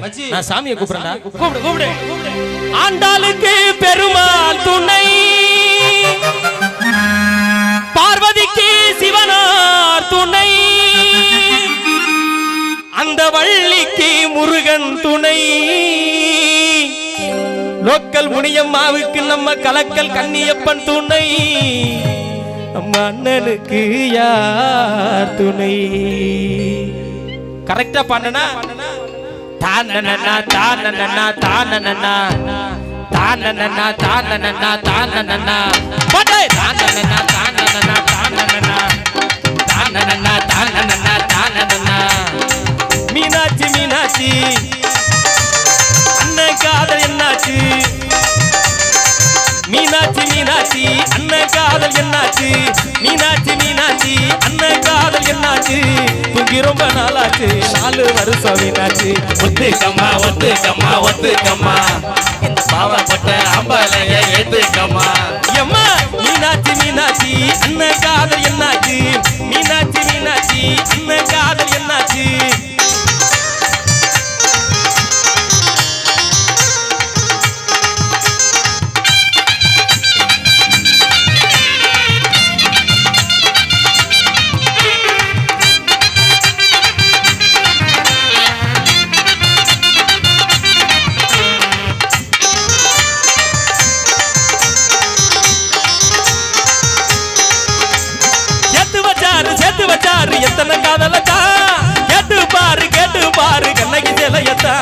மச்சி நான் சாமியை கூப்பிடுறேன்டா. கூப்பிடு. கூப்பிடு. ஆண்டாளுக்கு பெருமாள் துணை. பார்வதிக்கு சிவனார் துணை. அந்த வள்ளிக்கு முருகன் துணை. லோக்கல் முனியம்மாவுக்கு நம்ம கலக்கல் கன்னியப்பன் துணை. நம்ம அண்ணனுக்கு யார் துணை? கரெக்டா பண்ணனா தானனா தானனா தானனா தானனா தானனா தானனா பட்டை! தானனா தானனா தானனா தானனா தானனா தானனா மீனாட்சி மீனாட்சி. அண்ணன் காதல் என்னாச்சு? மீனாட்சி மீனாட்சி. அண்ணன் காதல் என்னாச்சு? மீனாட்சி மீனாட்சி. அண்ணன் காதல் என்னாச்சு? தூங்கி ரொம்ப நாளாச்சு. நாலு வருஷம் மீனாட்சி ஒத்துக்கம்மா ஒத்துக்கம்மா ஒத்துக்கம்மா. இந்த பாவப்பட்ட அம்பலைய ஏத்துக்கம்மா. எம்மா மீனாட்சி மீனாட்சி அண்ணன் காதல் என்னாச்சு? மீனாட்சி மீனாட்சி அண்ணன் காதல் வச்சாரு எத்தனை காதலத்தா? கேட்டு பாரு கேட்டு பாரு கண்ணகி சிலையத்தா?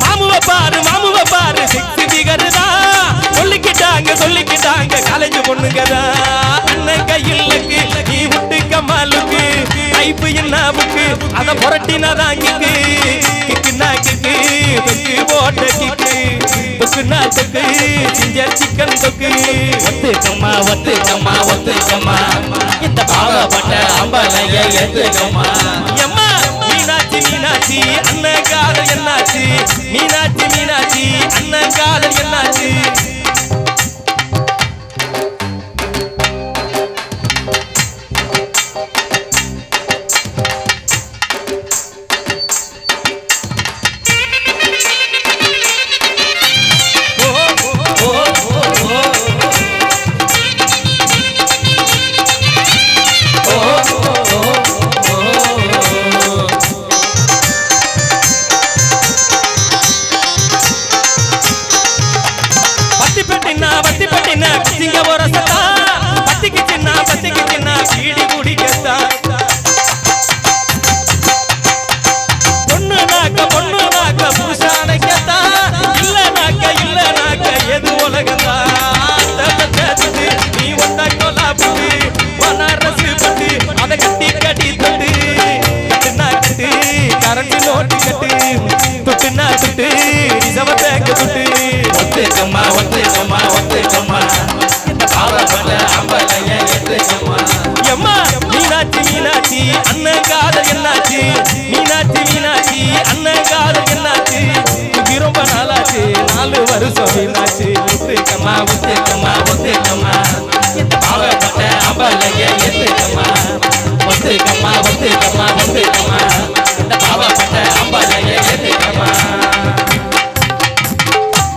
மாமுவ பாரு மாமுவ பாரு சிக்ஸ் பிகருதா சொல்லிக்கிட்டாங்க சொல்லிக்கிட்டாங்க காலேஜ் பொண்ணுங்கதா? அண்ணன் கையில் நீ விட்டு கம்மாலுக்கு டைப்பு என்னாவுக்கு அத புரட்டினதாங்கிக்கு கிக்குனா கிக்கு தொக்கு போட்ட கிக்கு. தொக்குனா தொக்கு ஜிஞ்சர் சிக்கன் தொக்கு ஒத்துக்கம்மா ஒத்துக்கம்மா ஒத்துக்கம்மா இந்த பாவப்பட்ட அம்பலைய ஏத்துக்கம்மா பத்தி பெட்டினா சிங்க ஒரு சத்தா? பத்திக்கு சின்ன பத்திக்கு சின்ன பொண்ணு நாக்க பொண்ணு நாக்க இல்ல நாக்க இல்ல நாக்க எது உலக அண்ணன் காதல் என்னாச்சு? மீனாட்சி மீனாட்சி அண்ணன் காதல் என்னாச்சு இது ரொம்ப நாளாச்சு. நாலு வருஷம் மீனாச்சு ஒத்துக்கம்மா ஒத்துக்கம்மா ஒத்துக்கம்மா பாவப்பட்ட அம்பலைய எத்துக்கம்மா ஒத்துக்கம்மா ஒத்துக்கம்மா ஒத்துக்கம்மா இந்த பாவப்பட்ட அம்பலைய